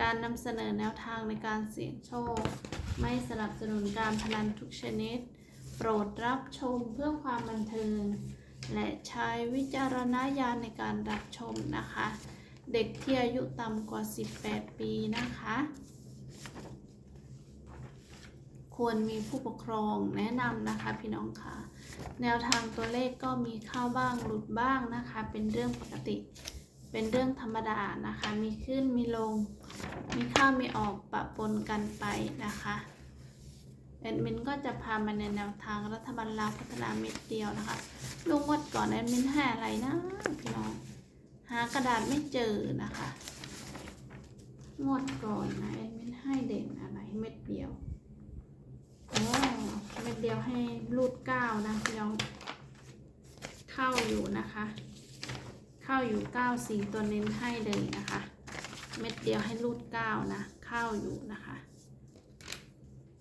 การนำเสนอแนวทางในการเสี่ยงโชค ไม่สนับสนุนการพนันทุกชนิด โปรดรับชมเพื่อความบันเทิง และใช้วิจารณญาณในการรับชมนะคะ เด็กที่อายุต่ำกว่า 18 ปีนะคะ ควรมีผู้ปกครองแนะนำนะคะพี่น้องค่ะ แนวทางตัวเลขก็มีเข้าบ้างหลุดบ้างนะคะ เป็นเรื่องปกติ เป็นเรื่องธรรมดานะคะ มีขึ้นมีลง มีเข้ามีออกปะปนกันไปนะคะแอดมินก็จะพามาในแนวทางรัฐบาลลาวพัฒนาเม็ดเดียวนะคะลุงวัดก่อนแอดมินให้อะไรนะพี่น้อง หากระดาษไม่เจอนะคะ งวดก่อนนะแอดมินให้เด่นอะไรเม็ดเดียวโอ้เม็ดเดียวให้รูดเก้านะพี่น้อง เข้าอยู่นะคะ เข้าอยู่เก้าสีตัวเน้นให้เลยนะคะ เม็ดเดียวให้รูดเก้านะ เข้าอยู่นะคะ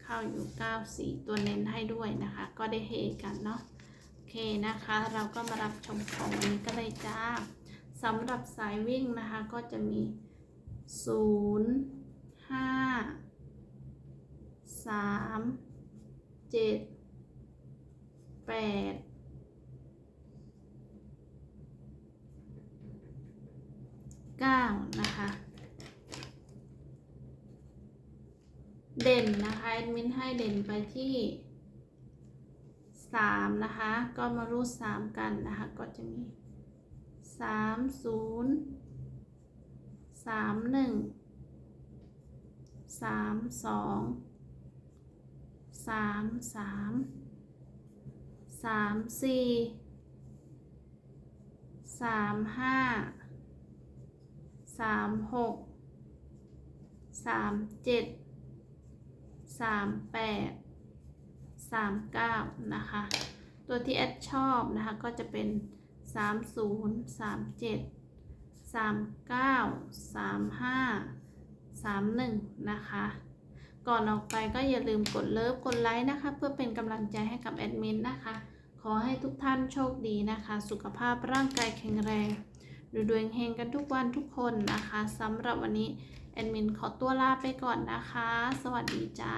เข้าอยู่เก้าสีตัวเน้นให้ด้วยนะคะ ก็ได้เฮกันเนาะโอเคนะคะ เราก็มารับชมของวันนี้ก็เลยจ้าสำหรับสายวิ่งนะคะก็จะมีศูนย์ห้า 9 นะคะ เด่นนะคะแอดมินให้เด่นไปที่ 3 นะคะ ก็มารูด3 กันนะคะ ก็จะมี 3 0 3 1 3 2 3 3 3 4 3 5 สามหกสามเจ็ดสามแปดสามเก้านะคะ ตัวที่แอดชอบนะคะก็จะเป็นสามศูนย์สามเจ็ดสามเก้าสามห้าสามหนึ่งนะคะ ก่อนออกไปก็อย่าลืมกดเลิฟกดไลค์นะคะ เพื่อเป็นกำลังใจให้กับแอดมินนะคะ ขอให้ทุกท่านโชคดีนะคะ สุขภาพร่างกายแข็งแรง ดูดวงเฮงกันทุกวันทุกคนนะคะสำหรับวันนี้แอดมินขอตัวลาไปก่อนนะคะ สวัสดีจ้า